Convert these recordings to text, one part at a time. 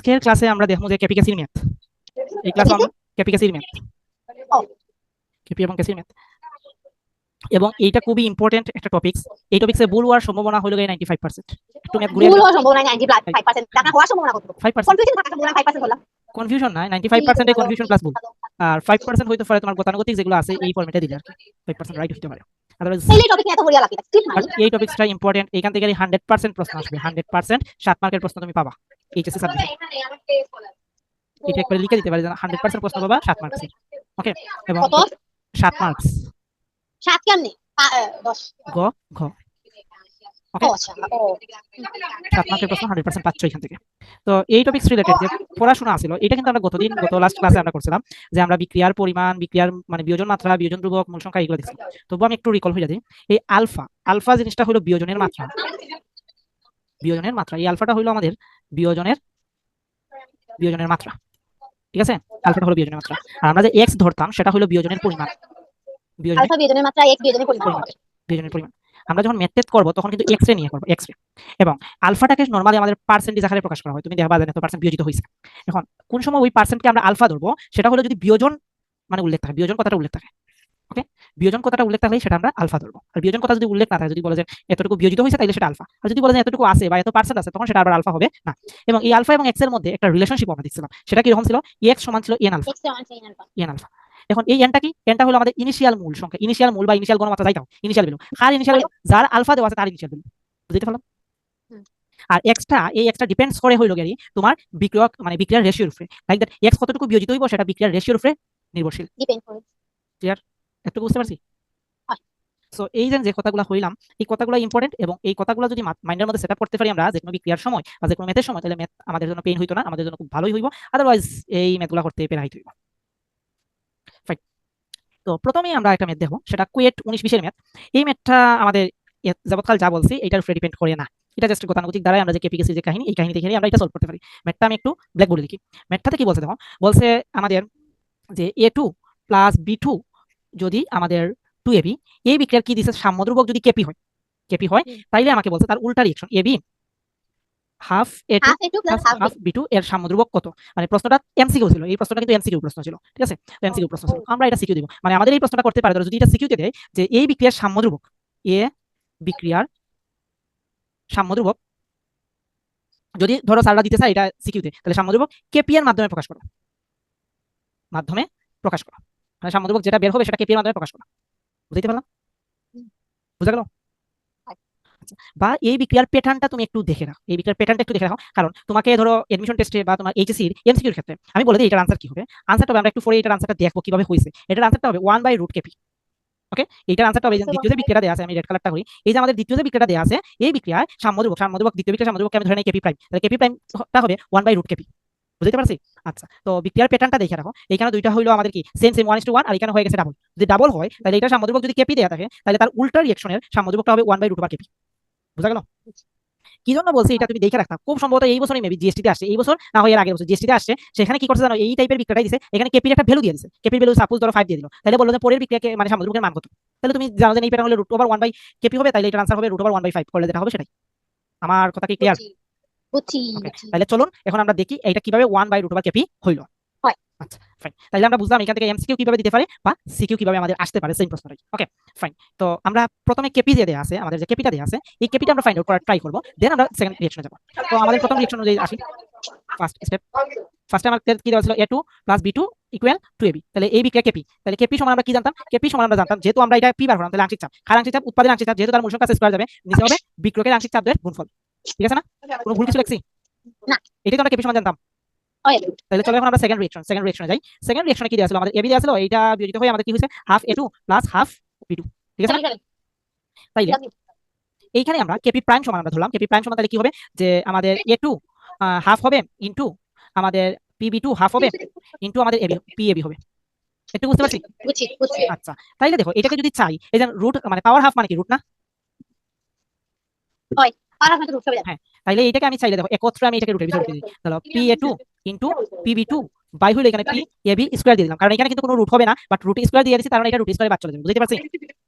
আজকের ক্লাসে আমরা দেখব যে কেপি কেসির ম্যাথ এই ক্লাসে আমরা কেপি কেসির ম্যাথ। কেপি এবং কেসির ম্যাথ এবং এইটা খুবই ইম্পর্টেন্ট একটা টপিকস এই টপিক্সে ভুল হওয়ার সম্ভাবনা হলো গিয়ে 95% একটু ম্যাথ ঘুরে ভুল হওয়ার সম্ভাবনা 95% আপনার হওয়ার সম্ভাবনা কত? ফাইভ পার্সেন্ট কনফিউশন থাকার সম্ভাবনা 5% হলো কনফিউশন নাই 95% এ কনফিউশন প্লাস ভুল। আর 5% হইতে পারে তোমার গতানুগতিক যেগুলো আছে এই ফরম্যাটে দিলে আর কি। 5% রাইট হতে পারে। এই টপিক্সটা ইম্পর্টেন্ট এখান থেকে হান্ড্রেড পার্সেন্ট প্রশ্ন আসবে। হান্ড্রেড পার্সেন্ট সাত মার্কের প্রশ্ন তুমি পাবা। এইচএসসি সাবজেক্ট এটা একবার লিখে দিতে পারি হান্ড্রেড পার্সেন্ট প্রশ্ন পাবা সাত মার্কস এবং সাত মার্কস সাত কেমনে? 10 গ ঘ। ওকে সাত মার্কের প্রশ্ন হান্ড্রেড পার্সেন্ট পাচ্ছ এখান থেকে। তো এই টপিক্স রিলেটেড যে পড়াশোনা এটা কিন্তু আমরা গতদিন গত লাস্ট ক্লাসে আমরা করছিলাম যে আমরা বিক্রিয়ার পরিমাণ বিক্রিয়ার মানে বিয়োজন মাত্রা বিয়োজন ধ্রুবক মূল সংখ্যা এগুলো দেখছি। তবু আমি একটু রিকল হয়ে এই আলফা আলফা জিনিসটা হলো বিয়োজনের মাত্রা। বিয়োজনের মাত্রা এই আলফাটা হলো আমাদের বিয়োজনের বিয়োজনের মাত্রা। ঠিক আছে? আলফাটা হলো বিয়োজনের মাত্রা। আর আমরা যে এক্স ধরতাম সেটা হলো বিয়োজনের পরিমাণ। বিয়োজনের মাত্রা x বিয়োজনের পরিমাণ পরিমাণ। বিয়োজনের পরিমাণ। আমরা যখন মেথেড করব, তখন কিন্তু এক্স রে নিয়ে করব এক্স রে এবং আলফাটাকে নর্মালি আমাদের পার্সেন্টেজ আকারে প্রকাশ করা হয়। তুমি দেখবা জানো পার্সেন্ট বিয়োজিত হয়েছে। এখন কোন সময় ওই পার্সেন্টকে আমরা আলফা ধরবো, সেটা হলো যদি বিয়োজন মানে উল্লেখ থাকে, বিয়োজন কথাটা উল্লেখ থাকে। ওকে বিয়োজন কথাটা উল্লেখ থাকলে সেটা আমরা আলফা ধরবো। আর বিয়োজন কথা যদি উল্লেখ না থাকে যদি বলে যে এতটুকু বিয়োজিত হয়েছে তাহলে সেটা আলফা আর যদি বলে যে এতটুকু আছে বা এত পার্সেন্ট আছে তখন সেটা আবার আলফা হবে না। এবং এই আলফা এবং এক্সের মধ্যে একটা রিলেশনশিপ আমরা দেখছিলাম। সেটা কীরকম ছিল? এক্স সমান ছিল এন আলফা এন আলফা এখন এই এনটা কি? এনটা হলো আমাদের ইনিশিয়াল মূল সংখ্যা। ইনিশিয়াল মূল বা ইনিশিয়াল গণমাত্রা যাইতাম ইনিশিয়াল ভ্যালু আর ইনিশিয়াল যার আলফা দেওয়া আছে তার ইনিশিয়াল ভ্যালু বুঝতে পারলাম? আর এক্সটা এই এক্সটা ডিপেন্ডস করে হইল গেরি তোমার বিক্রিয়ক মানে বিক্রিয়ার রেশিওর উপরে। লাইক দ্যাট এক্স কতটুকু বিয়োজিত হইব সেটা বিক্রিয়ার রেশিওর উপরে নির্ভরশীল। ডিপেন্ড করে। একটু বুঝতে পারছি? সো এই যে যে কথাগুলো হইলাম এই কথাগুলো ইম্পর্টেন্ট এবং এই কথাগুলো যদি মাইন্ডের মধ্যে সেট করতে পারি আমরা, যে কোনো বিক্রিয়ার সময় বা যে কোনো ম্যাথের সময়, তাহলে ম্যাথ আমাদের জন্য পেইন হইতো না, আমাদের জন্য খুব ভালোই হইব। আদারওয়াইজ এই ম্যাথগুলো করতে পেরাইতে হইব। ফাইন তো প্রথমেই আমরা একটা ম্যাথ দেখব, সেটা কুয়েট উনিশ বিশের ম্যাথ এই ম্যাথটা আমাদের যাবৎকাল যা বলছি, এটার উপরে ডিপেন্ড করে না। এটা জাস্ট গতানুগতিক দ্বারাই আমরা যে কেপিকেসি যে কাহিনী, এই কাহিনী দেখে আমরা এটা সলভ করতে পারি। ম্যাথটা আমি একটু ব্ল্যাক বোর্ডে লিখি। ম্যাথটাতে কি বলছে দেখো, বলছে আমাদের যে A two plus B two যদি আমাদের টু এবি এই বিক্রিয়ার কি দিছে? সাম্যদ্রুবক যদি কেপি হয় কেপি হয় তাইলে আমাকে বলছে তার উল্টা reaction AB half A two half a2 plus half half B two এর সাম্যদ্রুবক কত? মানে প্রশ্নটা এমসিকিউ ছিল এই প্রশ্নটা কিন্তু এমসিকিউ প্রশ্ন ছিল ঠিক আছে? এমসিকিউ প্রশ্ন ছিল আমরা এটা সিকিউ দিব। মানে আমাদের এই প্রশ্নটা করতে পারে যদি এটা সিকিউতে দেয় যে এই বিক্রিয়ার সাম্যদ্রুবক এ বিক্রিয়ার সাম্যদ্রুবক যদি ধরো স্যাররা দিতে চায় এটা সিকিউতে তাহলে সাম্যদ্রুবক কেপি এর মাধ্যমে প্রকাশ করো। মাধ্যমে প্রকাশ করা। মানে সাম্যদ্রুবক যেটা বের হবে সেটা কেপি এর মাধ্যমে প্রকাশ করা বুঝতে পারলাম? বুঝা গেল? আচ্ছা, বা এই বিক্রিয়ার প্যাটার্নটা তুমি একটু দেখে রাখো এই বিক্রিয়ার প্যাটার্নটা একটু দেখে রাখো কারণ তোমাকে ধরো এডমিশন টেস্টে বা তোমার এইচএসসি এমসিকিউর ক্ষেত্রে আমি বলে দিই এটার আনসার কি হবে? আনসারটা হবে আমরা একটু পরে এটার আনসারটা দেখব কীভাবে হয়েছে। এটার আনসারটা হবে one by root KP okay এইটার আনসারটা হবে দ্বিতীয় যে বিক্রিয়াটা দেওয়া আছে আমি রেড কালারটা করি। এই যে আমাদের দ্বিতীয় যে বিক্রিয়াটা দেওয়া আছে এই বিক্রিয়ায় সাম্যদ্রুবক সাম্যদ্রুবক দ্বিতীয় বিক্রিয়া সাম্যদ্রুবক আমি ধরে নেই কেপি প্রাইম তাহলে কেপি প্রাইমটা হবে ওয়ান বাই রুট কেপি বুঝতে পারছি? আচ্ছা তো বিক্রিয়ার প্যাটার্নটা দেখে রাখো। এখানে দুইটা হইল আমাদের কি? Same same one two one আর এখানে হয়ে গেছে ডাবল যদি ডাবল হয়, তাহলে এটা সাম্যদ্রুবক যদি কেপি দেওয়া থাকে, তাহলে তার উল্টা রিয়েকশনের সাম্যদ্রুবকটা হবে ওয়ান বাই রুট কেপি বুঝা গেল? কি জন্য বলছি এটা তুমি দেখে রাখতা খুব সম্ভবত এই বছরই মেবি জিএসটি তে আসছে। এই বছর না হয় এর আগের বছর। জিএসটি তে আসছে, সেখানে কি করছে জানো? এই টাইপের বিক্রিয়াটাই দিছে। এখানে কেপির একটা ভ্যালু দিয়ে দিছে। কেপির ভ্যালু সাপোজ ধরো 5 দিয়ে দিল। তাহলে বলল যে পরের বিক্রিয়াকে মানে সামুদ্রিকের মান কত? তাহলে তুমি জানো যে এই প্যাটার্ন হলে রুট ওভার 1 বাই কেপি হবে, তাহলে এটার আনসার হবে রুট ওভার 1 বাই 5 করলে যেটা হবে সেটাই। আমার কথা কি ক্লিয়ার বুঝছি তাহলে চলুন এখন আমরা দেখি এটা কীভাবে 1 বাই রুট ওভার কেপি হইল। আচ্ছা ফাইন তাহলে আমরা বুঝলাম এখান থেকে এমসিকিউ কীভাবে দিতে পারে বা সিকিউ কীভাবে আমাদের আসতে পারে সেম প্রশ্নটাই। ওকে ফাইন তো আমরা প্রথমে কেপি দিয়ে দেওয়া আছে আমাদের যে কেপিটা দেওয়া আছে এই কেপিটা আমরা ফাইন্ড আউট করার ট্রাই করব দেন আমরা সেকেন্ড রিঅ্যাকশনে যাব। তো আমাদের প্রথম রিঅ্যাকশন অনুযায়ী আসি। ফার্স্ট স্টেপ ফার্স্টে আমাদের কি দেওয়া ছিল? A two plus B two equal to AB তাহলে এই বিক্রিয়া কেপি তাহলে কেপি সমান আমরা কি জানতাম? কেপি সমান আমরা জানতাম। যেহেতু আমরা এটা পি বার করলাম তাহলে আংশিক চাপ। খার আংশিক চাপ? উৎপাদন আংশিক চাপ। যেহেতু তার মূল সংখ্যা স্কয়ার যাবে নিচে হবে বিক্রয়ের আংশিক চাপ গুণফল। ঠিক আছে না? কোনো ভুল কিছু লিখছি? না। এটাই তো আমরা কেপি সমান জানতাম। তাহলে চলো এখন আমরা সেকেন্ড রিঅ্যাকশন সেকেন্ড রিঅ্যাকশনে যাই। সেকেন্ড রিঅ্যাকশনে কি দেওয়া ছিল? আমাদের এবি দেওয়া ছিল এইটা বিয়োজিত হয়ে আমাদের কি হয়েছে? Half A two plus half B two ঠিক আছে না? তাইলে এইখানে আমরা কেপি প্রাইম সমান আমরা ধরলাম। কেপি প্রাইম সমান তাহলে কি হবে? যে আমাদের এ টু হাফ হবে ইনটু আমাদের পিবি টু হাফ হবে ইনটু আমাদের এবি পি এবি হবে। একটু বুঝতে পারছি? আচ্ছা তাইলে দেখো এটাকে যদি চাই এই যে রুট মানে পাওয়ার হাফ মানে কি? রুট না? রুট হবে তাইলে এটাকে আমি চাইলে দেখো একত্রে আমি এটাকে রুটের ভিতরে দিই। তাহলে P A two into PB two by হলো এখানে পি এ বি স্কোয়ার দিয়ে দিলাম। কারণ এখানে কিন্তু কোনো রুট হবে না বাট রুট স্কোয়ার দিয়ে দিচ্ছি তার মানে এটা রুট স্কোয়ারে বাদ চলে যাবে বুঝতে পারছি?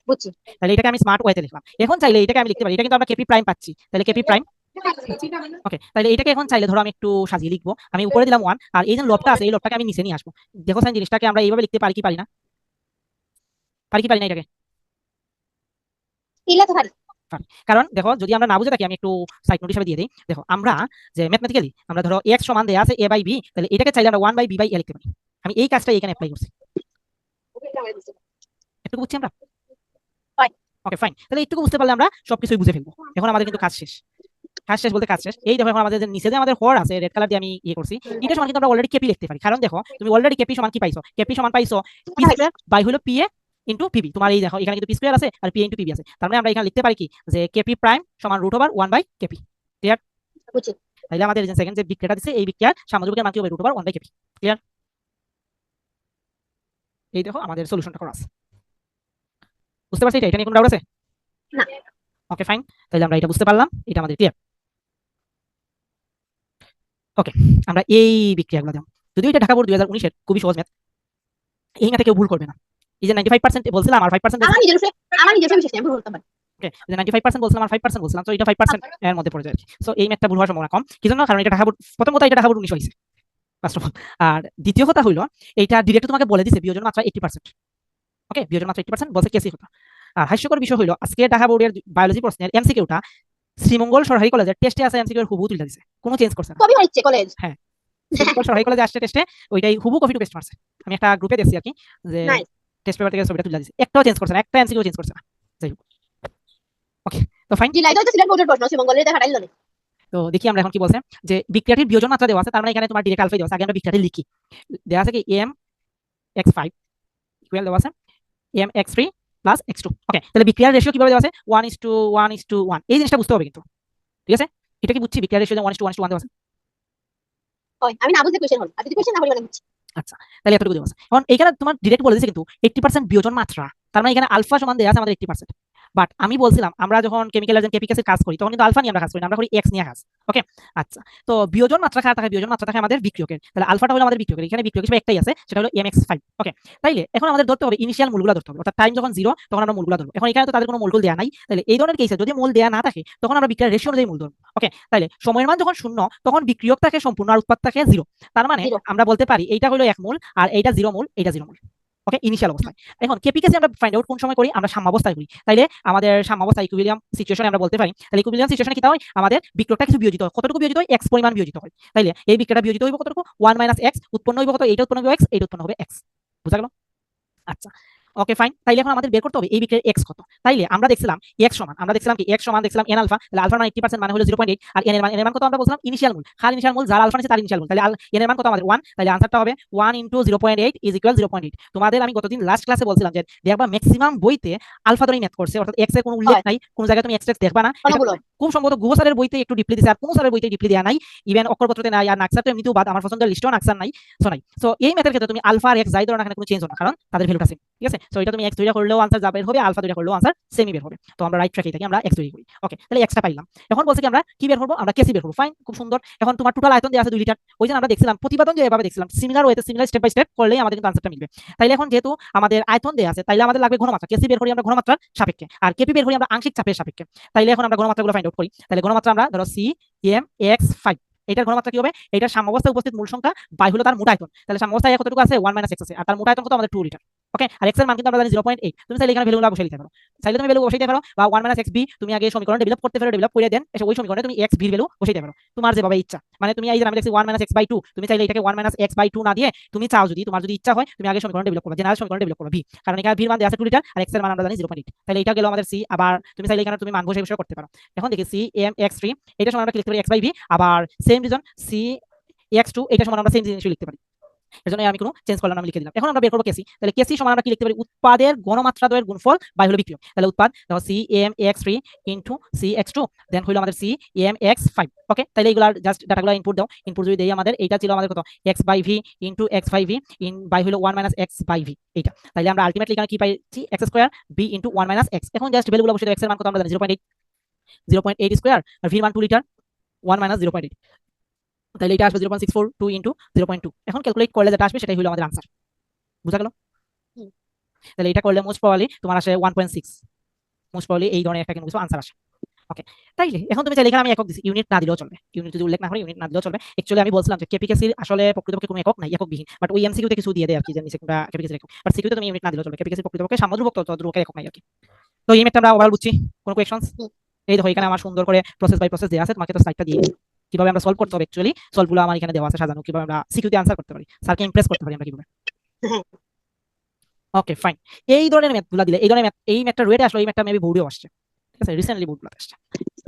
বুঝছি। তাহলে এটাকে আমি স্মার্ট ওয়েতে লিখলাম। এখন চাইলে এটাকে আমি লিখতে পারি এটা কিন্তু আমরা কেপি প্রাইম পাচ্ছি। তাহলে কেপি প্রাইম ওকে তাহলে এটাকে এখন চাইলে ধরো আমি একটু সাজিয়ে লিখব। আমি উপরে দিলাম ওয়ান আর এই যে লবটা আছে এই লবটাকে আমি নিচে নিয়ে আসব। দেখো সাইন জিনিসটাকে আমরা এইভাবে লিখতে পারি কি পারি না? পারি কি পারি না এটাকে? ইলে তো পারি। কারণ দেখো যদি আমরা না বুঝে থাকি আমি একটু সাইড নোট হিসেবে দিয়ে দিই। দেখো আমরা যে ম্যাথমেটিক্যালি আমরা ধরো এক্স সমান দেয়া আছে এ বাই বি তাহলে এটাকে চাইলে আমরা one by B by A লিখতে পারি। আমি এই কাজটা এখানে অ্যাপ্লাই করছি। একটু বুঝছি আমরা? ওকে ফাইন তাহলে একটু বুঝতে পারলে আমরা সবকিছুই বুঝে ফেলব। এখন আমাদের কিন্তু কাজ শেষ। কাজ শেষ বলতে কাজ শেষ। এই দেখো এখন আমাদের যে নিচে যে আমাদের হর আছে রেড কালার দিয়ে আমি ইয়ে করছি এটা সমান কিন্তু আমরা অলরেডি কেপি লিখতে পারি। কারণ দেখো তুমি অলরেডি কেপি সমান কি পাইছো? কেপি সমান পাইছো পি স্কয়ার বাই হলো পি এ ইন্টু পিবি তোমার এই দেখো এখানে কিন্তু পি স্কয়ার আছে আর পি ইন্টু পিবি আছে। তার মানে আমরা এখানে লিখতে পারি কি? যে কেপি প্রাইম সমান root over one by KP বুঝছি। তাহলে আমাদের যে সেকেন্ড যে বিক্রিয়াটা দিচ্ছে এই বিক্রিয়ার সামগ্রিকের মান কি হবে root over one by KP clear এই দেখো আমাদের সলিউশনটা করা আছে। বুঝতে পারছি এটা? এটা নিয়ে কোনো ডাউট আছে? না। ওকে ফাইন তাহলে আমরা এটা বুঝতে পারলাম। এটা আমাদের ক্লিয়ার ওকে আমরা এই বিক্রিয়াগুলো দিলাম যদিও এটা ঢাকা বোর্ড দুই হাজার উনিশের খুবই সহজ ম্যাথ এই ম্যাথে কেউ ভুল করবে না। এই যে নাইনটি ফাইভ পার্সেন্ট বলছিলাম আর ফাইভ পার্সেন্ট আমার নিজের আমার নিজের বিশ্বাস নেই ভুল করতে পারি। যে নাইনটি ফাইভ পার্সেন্ট বলছিলাম আর ফাইভ পার্সেন্ট বলছিলাম তো এটা ফাইভ পার্সেন্ট এর মধ্যে পড়ে যায় সো এই ম্যাথটা ভুল হওয়ার সম্ভাবনা কম। কি জন্য? কারণ এটা ঢাকা বোর্ড প্রথম কথা এটা ঢাকা বোর্ড উনিশ হয়েছে ফার্স্ট অফ অল আর দ্বিতীয় কথা হইল এটা ডিরেক্ট তোমাকে বলে দিছে বিয়োজন মাত্রা এইটি পার্সেন্ট ওকে বিয়োজন মাত্রা এইটি পার্সেন্ট বলছে কেসি কথা আর হাস্যকর বিষয় হইল আজকে ঢাকা বোর্ডের বায়োলজি প্রশ্নের এমসিকিউটা শ্রীমঙ্গল সরকারি কলেজের টেস্টে আছে এমসিকিউ হুবহু তুলে দিছে। কোনো চেঞ্জ করছে না। কবি হচ্ছে কলেজ সরকারি কলেজে আসছে টেস্টে ওইটাই হুবু কপি টু পেস্ট মারছে। আমি একটা গ্রুপে দেখছি আর কি যে. টেস্ট পেপার থেকে ছবিটা তুলে একটাও চেঞ্জ করছে না একটা এমসিকিউ চেঞ্জ করছে না। যাই হোক। ওকে তো ফাইন জেলায় তো সিলেট বোর্ডের প্রশ্ন শ্রীমঙ্গলের দেখা হারাইল না। তো দেখি আমরা এখন কি বলছে যে বিক্রিয়াটির বিয়োজন মাত্রা দেওয়া আছে তার মানে এখানে তোমার ডিরেক্ট আলফাই দেওয়া আছে আগে আমরা বিক্রিয়াটি লিখি। দেওয়া আছে কি এম এক্স ফাইভ ইকুয়াল দেওয়া আছে M X three plus X two okay তাহলে বিক্রিয়ার রেশিও কীভাবে দেওয়া আছে? One is to one is to one এই জিনিসটা বুঝতে হবে কিন্তু। ঠিক আছে? এটা কি বুঝছি? বিক্রিয়ার ratio one is to one is to one দেওয়া আছে। হয়, আমি না হলে। মানে বুঝছি। তাহলে এতটুকু দেওয়া এখন এখানে তোমার ডিরেক্ট বলে দিয়েছে কিন্তু এইটটি পার্সেন্ট বিয়োজন মাত্রা, তার মানে এখানে আলফা সমান দেওয়া আছে আমাদের এইটটি পার্সেন্ট বাট আমি বলছিলাম আমরা যখন কেমিক্যাল এজেন্ট কেপিক্যাসের কাজ করি তখন কিন্তু আলফা নিয়ে আমরা কাজ করি না, আমরা করি এক্স নিয়ে কাজ ওকে আচ্ছা তো বিয়োজন মাত্রা খারাপ থাকে? বিয়োজন মাত্রা থাকে আমাদের বিক্রিয়কের। তাহলে আলফাটা হলো আমাদের বিক্রিয়কের এখানে বিক্রিয়ক হিসেবে একটাই আছে সেটা হলো এম এক্স ফাইভ ওকে তাইলে এখন আমাদের ধরতে হবে ইনিশিয়াল মূলগুলো ধরতে হবে অর্থাৎ টাইম যখন জিরো তখন আমরা মূলগুলো ধরবো। এখন এখানে তো তাদের কোনো মূলগুলো দেওয়া নাই তাহলে এই ধরনের কেসে যদি মূল দেওয়া না থাকে তখন আমরা বিক্রিয়ার রেশিও অনুযায়ী মূল ধরবো ওকে তাইলে সময়ের মান যখন শূন্য তখন বিক্রিয়ক থাকে সম্পূর্ণ আর উৎপাদ থাকে জিরো তার মানে আমরা বলতে পারি এইটা হলো এক মূল আর এইটা জিরো মূল এইটা জিরো মূল। ওকে ইনিশিয়াল অবস্থায় এখন কেপিকেসি আমরা ফাইন্ড আউট কোন সময় করি, আমরা সাম্যাবস্থায় করি। তাইলে আমাদের সাম্যাবস্থা ইকুইলিয়াম সিচুয়েশনে আমরা বলতে পারি। তাহলে ইকুইলিয়াম সিচুয়েশনে কি হয়? আমাদের বিক্রয়টা কিছু বিয়োজিত হয়। কতটুকু বিয়োজিত হয়? এক্স পরিমাণ বিয়োজিত হয়। তাইলে এই বিক্রয়টা বিয়োজিত হইব কতটুকু? ওয়ান মাইনাস এক্স উৎপন্ন হইব কত? এইটা উৎপন্ন হবে এক্স এইটা উৎপন্ন হবে এক্স বুঝা গেল? আচ্ছা। ওকে ফাইন তাইলে এখন আমাদের বের করতে হবে এই বিক্রিয়ার এক্স কত? তাইলে আমরা দেখছিলাম এক্স সমান আমরা দেখছিলাম কি এক্স সমান দেখছিলাম এন আলফা তাহলে আলফা মানে এইটি পার্সেন্ট মানে হলো জিরো পয়েন্ট এইট আর এন এর মান এর মান কত আমরা বলছিলাম? ইনিশিয়াল মূল। খাল ইনিশিয়াল মূল যার আলফা নিচে তার ইনিশিয়াল মূল। তাহলে এন এর মান কত আমাদের? ওয়ান তাহলে আনসারটা হবে one into zero point eight is equal zero point eight তোমাদের আমি গতদিন লাস্ট ক্লাসে বলছিলাম যে দেখবা ম্যাক্সিমাম বইতে আলফা ধরেই ম্যাথ করছে অর্থাৎ এক্সের কোনো উল্লেখ নাই কোন জায়গায় তুমি এক্স এক্স দেখবা না। খুব সম্ভবত গুহ স্যারের বইতে একটু ডিপলি দিছে আর কোন স্যারের বইতে ডিপলি দেওয়া নাই। ইভেন অক্ষরপত্রতে নাই আর নাকসার তো এমনিতেও বাদ সো এটা তুমি এক্স দুইটা করলেও আনসার যাবে হবে আলফা দুইটা করলেও আনসার সেমই বের হবে। তো আমরা রাইট ট্র্যাকে থাকি আমরা এক্স তৈরি করি। ওকে তাহলে এক্সটা পাইলাম। এখন বলছে কি আমরা কি বের করব? আমরা কেসি বের করব। ফাইন খুব সুন্দর। এখন তোমার টোটাল আয়তন দেওয়া আছে দুই লিটার। ওই জন্য আমরা দেখছিলাম, প্রতিপাদন যে এভাবে দেখছিলাম সিমিলার ওয়েতে সিমিলার স্টেপ বাই স্টেপ করলেই আমাদের কিন্তু আনসারটা মিলবে। তাইলে এখন যেহেতু আমাদের আয়তন দেওয়া আছে, তাইলে আমাদের লাগবে ঘনমাত্রা। কেসি বের করি আমরা ঘনমাত্রার সাপেক্ষে। আর কেপি বের করি আমরা আংশিক চাপের সাপেক্ষে। তাইলে এখন আমরা ঘনমাত্রাগুলো ফাইন্ড আউট করি। তাহলে ঘনমাত্রা আমরা ধরো সি এম এক্স ফাইভ এটার ঘনমাত্রা কি হবে? এটার সাম্যাবস্থায় উপস্থিত মূল সংখ্যা বাই হলো তার মোট আয়তন। তাহলে সাম্যাবস্থায় কতটুকু আছে? ওয়ান মাইনাস এক্স আছে। আর তার মোট আয়তন কত? আমাদের টু লিটার। ওকে আর এক্সের মান কিন্তু আমরা জানি জিরো পয়েন্ট এইট তুমি চাইলে এখানে ভ্যালুগুলো বসে দিতে পারো। চাইলে তুমি ভ্যালু বসে দিতে পারো বা ওয়ান মাইনাস এক্স বি তুমি আগে সমীকরণ ডেভেলপ করতে পারো ডেভেলপ করে দেন এসে ওই সমীকরণে তুমি এক্স বির ভ্যালু বসে দিতে পারো। তোমার যেভাবে ইচ্ছা। মানে তুমি এই যে আমি দেখছি one minus X by two তুমি চাইলে এটাকে one minus X by two না দিয়ে তুমি চাও যদি, তোমার যদি ইচ্ছা হয়, তুমি আগে সমীকরণ ডেভেলপ করবে জেনারেল সমীকরণ ডেভেলপ করবে ভি কারণ এখানে ভির মান দেওয়া আছে টু লিটার আর এক্সের মান আমরা জানি জিরো পয়েন্ট তাহলে এটা গেল আমাদের সি আবার তুমি চাইলে এখানে তুমি মান বসে বসে করতে পারো। এখন দেখি সি এম এক্স থ্রি এটা সমান আমরা কি লিখতে পারি এক্স বাই ভি আবার same reason C X two এটা সমান আমরা সেম জিনিস লিখতে পারি। এর জন্য আমি কোনো চেঞ্জ করলাম আমি লিখে দিলাম। এখন আমরা বের করব কেসি তাহলে কেসি সমান আমরা কি লিখতে পারি? উৎপাদের গণমাত্রা দ্বয়ের গুণফল বাই হলো বিক্রিয়ক। তাহলে উৎপাদ C M X three into C X two then হইল আমাদের C M X five okay তাহলে এইগুলার জাস্ট ডাটাগুলো ইনপুট দাও। ইনপুট যদি দেই আমাদের, এইটা ছিল আমাদের কত? X by V into X by V in by হলো one minus X by V এইটা। তাহলে আমরা আলটিমেটলি এখানে কি পাইছি? X square B into one minus X এখন জাস্ট ভ্যালুগুলো বসে এক্সের মান কত আমরা জানি? Zero point eight zero point eight square আর ভির মান two litre one minus zero point eight তাহলে এটা আসবে zero point six four two into zero point two এখন ক্যালকুলেট করলে যেটা আসবে সেটাই হলো আমাদের আনসার বুঝা গেল? তাহলে এটা করলে মোস্ট প্রবাবলি তোমার আসে one point six most probably এই ধরনের একটা কিন্তু আনসার আসে। ওকে তাইলে এখন তুমি চাইলে এখানে আমি একক দিছি ইউনিট না দিলেও চলবে। ইউনিট যদি উল্লেখ না করে ইউনিট না দিলেও চলবে। অ্যাকচুয়ালি আমি বলছিলাম যে কেপিকেসির আসলে প্রকৃতপক্ষে কোনো একক নাই একক বিহীন বাট ওই এমসিকিউতে কিছু দিয়ে দেয় আর কি যে নিচে কোনটা কেপিকেসির একক। বাট সিকিউতে তুমি ইউনিট না দিলেও চলবে। কেপিকেসির প্রকৃতপক্ষে সামুদ্রিক তদ্রুপকে একক নাই আর কি। তো এই ম্যাথটা আমরা ওভারঅল বুঝছি। কোনো কোয়েশনস হুম। এই দেখো এখানে আমার সুন্দর করে প্রসেস বাই প্রসেস দেওয়া আছে তোমাকে তো স্লাইডটা দিয়ে দিই। কীভাবে আমরা সলভ করতে হবে অ্যাকচুয়ালি সলভগুলো আমার এখানে দেওয়া আছে সাজানো, কীভাবে আমরা সিকিউতে আনসার করতে পারি? স্যারকে ইমপ্রেস করতে পারি আমরা কীভাবে। ওকে ফাইন এই ধরনের ম্যাথগুলো দিলে, এই ধরনের ম্যাথ এই ম্যাথটা রয়েটে আসলে, এই ম্যাথটা মেবি বোর্ডেও আসছে। ঠিক আছে? রিসেন্টলি বোর্ডগুলোতে আসছে।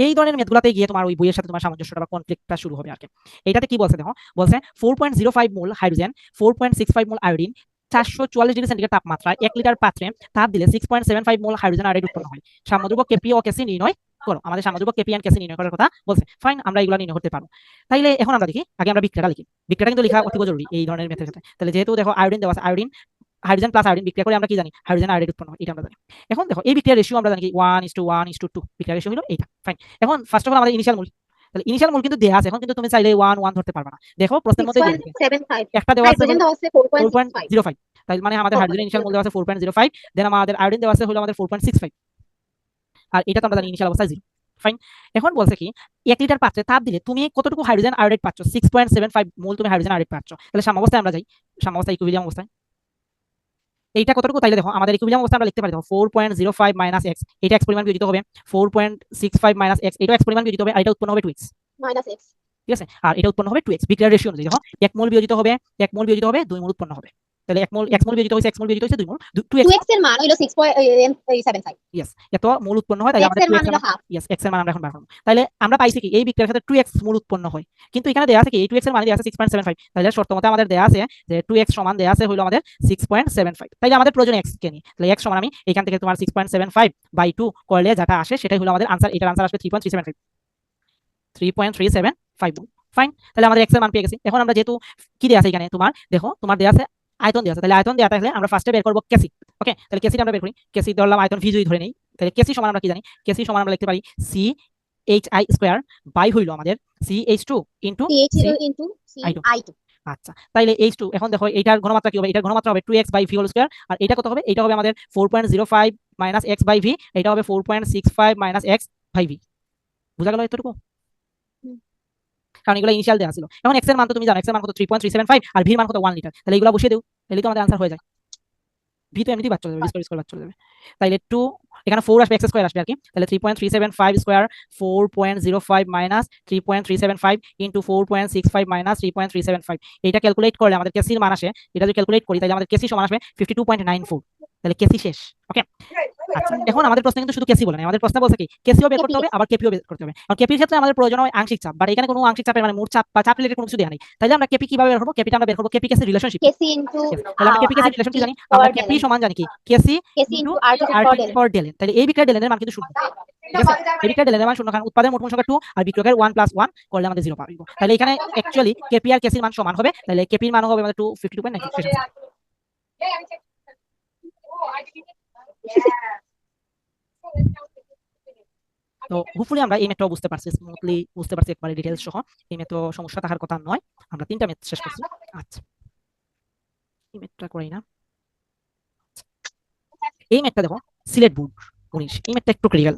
এই ধরনের ম্যাথগুলোতে গিয়ে তোমার ওই বইয়ের সাথে তোমার সামঞ্জস্যটা বা কনফ্লিক্টটা শুরু হবে আর কি এটাতে কি বলছে দেখো? বলছে four point zero five mole hydrogen four point six five mole iodine চারশো চুয়াল্লিশ ডিগ্রি সেন্টিগ্রেড তাপমাত্রা এক লিটার পাত্রে তাপ দিলে six point seven five mole hydrogen iodide উৎপন্ন হয়। সামুদ্রিক কেপি ও কেসি নির্ণয় করো আমাদের সামুদ্রিক কেপি অ্যান্ড কেসি নির্ণয় করার কথা বলছে। ফাইন আমরা এগুলো নির্ণয় করতে পারব। তাইলে এখন আমরা দেখি আগে আমরা বিক্রিয়াটা লিখি। বিক্রিয়াটা কিন্তু লেখা অতীব জরুরি এই ধরনের মেথের সাথে তাহলে যেহেতু দেখো আয়োডিন দেওয়া আছে আয়োডিন হাইড্রোজেন প্লাস আয়োডিন বিক্রিয়া করে আমরা কি জানি? হাইড্রোজেন আয়োডাইড উৎপন্ন হয় এটা আমরা জানি। এখন দেখো এই বিক্রিয়ার রেশিও আমরা জানি কি? One is two one is two two বিক্রিয়ার রেশিও হলো এইটা। ফাইন এখন ফার্স্ট অফ অল আমাদের ইনিশিয়াল মূল। তাহলে ইনিশিয়াল মূল কিন্তু দেওয়া আছে এখন কিন্তু তুমি চাইলে ওয়ান ওয়ান ধরতে পারবে না। দেখো প্রশ্নের মধ্যে দিয়ে দিবে। 6.75 একটা দেওয়া আছে হাইড্রোজেন দেওয়া আছে ফোর পয়েন্ট জিরো ফাইভ তাই মানে আমাদের. হাইড্রোজেন ইনিশিয়াল মূল দেওয়া আছে four point zero five then আমাদের আয়োডিন দেওয়া আছে হলো আমাদের ফোর পয়েন্ট সিক্স ফাইভ আর এটা তো আমরা জানি ইনিশিয়াল অবস্থায় জিরো ফাইন এখন বলছে কি এক লিটার পাত্রে তাপ দিলে তুমি কতটুকু হাইড্রোজেন আয়োডাইড পাচ্ছ? Six point seven five mole তুমি হাইড্রোজেন আয়োডাইড পাচ্ছ। তাহলে সাম্যাবস্থায় আমরা যাই সাম্যাবস্থা ইকুইলিয়াম অবস্থায়। এইটা কতটুকু তাইলে দেখো আমাদের ইকুইলিয়াম অবস্থা আমরা লিখতে পারি দেখো four point zero five minus X এটা এক্স পরিমাণ বিয়োজিত হবে four point six five minus X এটা এক্স পরিমাণ বিয়োজিত হবে আর এটা উৎপন্ন হবে টু এক্স মাইনাস এক্স ঠিক আছে? আর এটা উৎপন্ন হবে টু এক্স বিক্রিয়ার রেশিও অনুযায়ী দেখো এক মোল বিয়োজিত হবে এক মোল বিয়োজিত হবে দুই মোল উৎপন্ন হবে। তাহলে এক মোল এক মোল বিয়োজিত হয়েছে এক মোল বিয়োজিত হয়েছে দুই মোল। টু এক্স 2x এর মান হলো 6.75 ইয়েস এত মোল উৎপন্ন হয় তাই x আমাদের এর 2x মান এর হাফ ইয়েস এক্সের মান আমরা এখন বার করব তাহলে আমরা পাইছি কি এই বিক্রিয়ার সাথে 2x মোল উৎপন্ন হয়। কিন্তু এখানে দেয়া আছে কি এই 2x এর মান দেয়া আছে 6.75 তাহলে শর্ত মতে আমাদের দেয়া আছে যে 2x সমান দেয়া আছে হলো আমাদের 6.75 তাইলে আমাদের প্রয়োজন x কে নিয়ে। তাহলে x সমান আমি এখান থেকে তোমার 6.75 বাই 2 করলে যেটা আসে সেটাই হলো আমাদের আনসার এটার আনসার আসবে 3.375 3.375 মোল। ফাইন তাহলে আমাদের x এর মান পেয়ে গেছি। এখন আমরা যেহেতু কি দেয়া আছে এখানে? তোমার দেখো তোমার দেয়া আছে আয়তন দেয়া আছে। তাহলে আয়তন দেয়া থাকলে আমরা ফার্স্টে বের করব কেসি ওকে তাহলে কেসিটা আমরা বের করি। কেসি ধরলাম আয়তন ভি যদি ধরে নেই তাহলে কেসি সমান আমরা কি জানি? কেসি সমান আমরা লিখতে পারি C H I square by হইল আমাদের C H two into I2 ci2 আচ্ছা তাইলে এইচ টু এখন দেখো এটার ঘনমাত্রা কি হবে? এটার ঘনমাত্রা হবে two X by V whole square আর এটা কত হবে? এটা হবে আমাদের four point zero five minus X by V এটা হবে four point six five minus X by V বুঝা গেল এতটুকু। কারণ এগুলো ইনিশিয়াল দেওয়া ছিল। এখন এক্সের মান তো তুমি জানো এক্সের মান কত? Three point three seven five আর ভির মান কত? ওয়ান লিটার তাহলে এগুলো বসিয়ে দেও, তাহলে তো আমাদের আনসার হয়ে যায়। ভি তো এমনিতেই বাদ চলে যাবে স্কোয়ার চলে যাবে। তাহলে টু এখানে ফোর আসবে এক্স স্কোয়ার আসবে আর কি। তাহলে three point three seven five square four point zero five minus three point three seven five into four point six five minus three point three seven five এটা calculate করলে আমাদের কেসির মান আসে। এটা যদি ক্যালকুলেট করি, তাহলে আমাদের কেসি সমান আসবে fifty two point nine four তাহলে কেসি শেষ ওকে আচ্ছা এখন আমাদের প্রশ্ন কিন্তু শুধু কেসি বলে না আমাদের প্রশ্ন বলছে কি কেসিও বের করতে হবে আবার কেপিও বের করতে হবে। কারণ কেপির ক্ষেত্রে আমাদের প্রয়োজন হয় আংশিক চাপ বাট এখানে কোনো আংশিক চাপের মানে মোট চাপ বা চাপ রিলেটেড কোনো কিছু দেওয়া নেই। তাহলে আমরা কেপি কীভাবে বের করব? কেপিটা আমরা বের করব KP KC relationship kc into তাহলে আমরা কেপি কেসি রিলেশন কি জানি? আমরা কেপি সমান জানি কি? KC into two R del for del n তাহলে এই বিক্রিয়া ডেলেনের মান কিন্তু শূন্য। ঠিক আছে এই বিক্রিয়া ডেলেনের মান শূন্য কারণ উৎপাদনের মোট মোট সংখ্যা টু আর বিক্রয়ের প্লাস করলে আমাদের জিরো পাবো তাহলে এখানে অ্যাকচুয়ালি কেপি আর কেসির মান সমান হবে তাহলে কেপির মান হবে আমাদের টু টু তো হোপফুলি আমরা এই ম্যাথটাও বুঝতে পারছি স্মুথলি বুঝতে পারছি একবারে ডিটেলস সহ। এই ম্যাথ সমস্যা থাকার কথা নয়। আমরা তিনটা ম্যাথ শেষ করছি। আচ্ছা। এই ম্যাথটা করাই না। এই ম্যাথটা দেখো, সিলেট বোর্ড, উনিশ। এই ম্যাথটা একটু ক্রিটিক্যাল